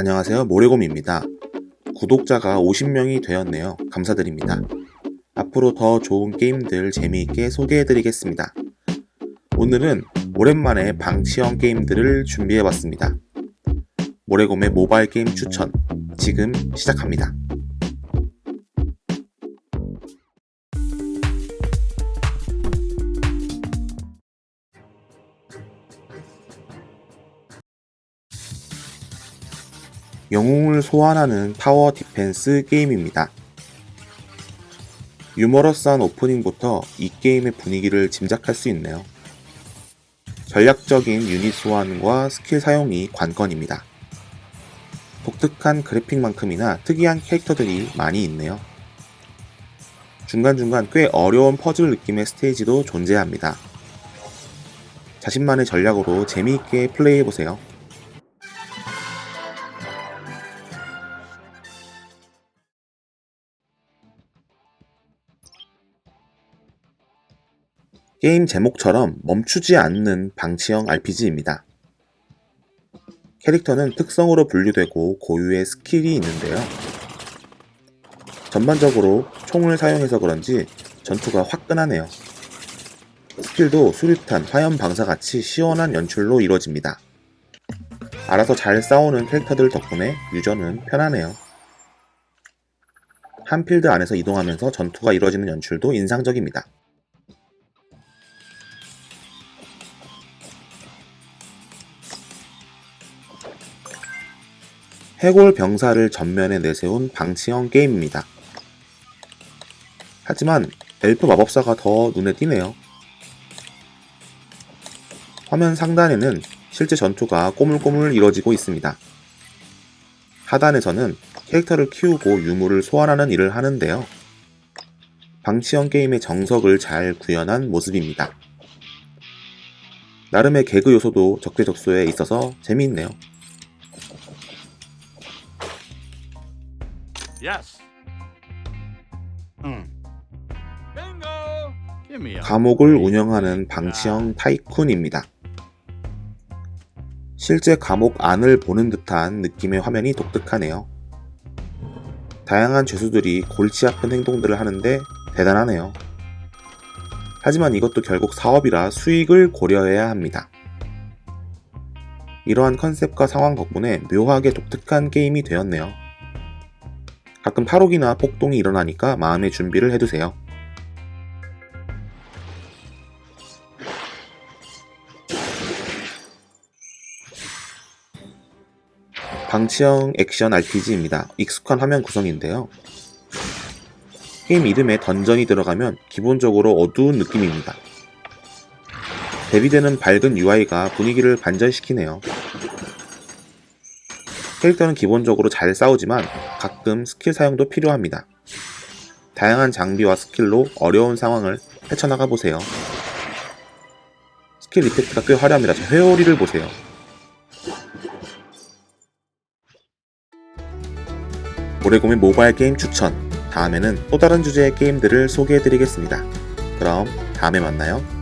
안녕하세요. 모래곰입니다. 구독자가 50명이 되었네요. 감사드립니다. 앞으로 더 좋은 게임들 재미있게 소개해드리겠습니다. 오늘은 오랜만에 방치형 게임들을 준비해봤습니다. 모래곰의 모바일 게임 추천 지금 시작합니다. 영웅을 소환하는 타워 디펜스 게임입니다. 유머러스한 오프닝부터 이 게임의 분위기를 짐작할 수 있네요. 전략적인 유닛 소환과 스킬 사용이 관건입니다. 독특한 그래픽만큼이나 특이한 캐릭터들이 많이 있네요. 중간중간 꽤 어려운 퍼즐 느낌의 스테이지도 존재합니다. 자신만의 전략으로 재미있게 플레이해보세요. 게임 제목처럼 멈추지 않는 방치형 RPG입니다. 캐릭터는 특성으로 분류되고 고유의 스킬이 있는데요. 전반적으로 총을 사용해서 그런지 전투가 화끈하네요. 스킬도 수류탄, 화염 방사 같이 시원한 연출로 이루어집니다. 알아서 잘 싸우는 캐릭터들 덕분에 유저는 편하네요. 한 필드 안에서 이동하면서 전투가 이루어지는 연출도 인상적입니다. 해골 병사를 전면에 내세운 방치형 게임입니다. 하지만 엘프 마법사가 더 눈에 띄네요. 화면 상단에는 실제 전투가 꼬물꼬물 이뤄지고 있습니다. 하단에서는 캐릭터를 키우고 유물을 소환하는 일을 하는데요. 방치형 게임의 정석을 잘 구현한 모습입니다. 나름의 개그 요소도 적재적소에 있어서 재미있네요. Yes. Bingo. Give me a 감옥을 운영하는 방치형 타이쿤입니다. 실제 감옥 안을 보는 듯한 느낌의 화면이 독특하네요. 다양한 죄수들이 골치 아픈 행동들을 하는데 대단하네요. 하지만 이것도 결국 사업이라 수익을 고려해야 합니다. 이러한 컨셉과 상황 덕분에 묘하게 독특한 게임이 되었네요. 가끔 탈옥이나 폭동이 일어나니까 마음의 준비를 해두세요. 방치형 액션 RPG입니다. 익숙한 화면 구성인데요. 게임 이름에 던전이 들어가면 기본적으로 어두운 느낌입니다. 대비되는 밝은 UI가 분위기를 반전시키네요. 캐릭터는 기본적으로 잘 싸우지만 가끔 스킬 사용도 필요합니다. 다양한 장비와 스킬로 어려운 상황을 헤쳐나가 보세요. 스킬 이펙트가 꽤 화려합니다. 저 회오리를 보세요. 모래곰의 모바일 게임 추천. 다음에는 또 다른 주제의 게임들을 소개해드리겠습니다. 그럼 다음에 만나요.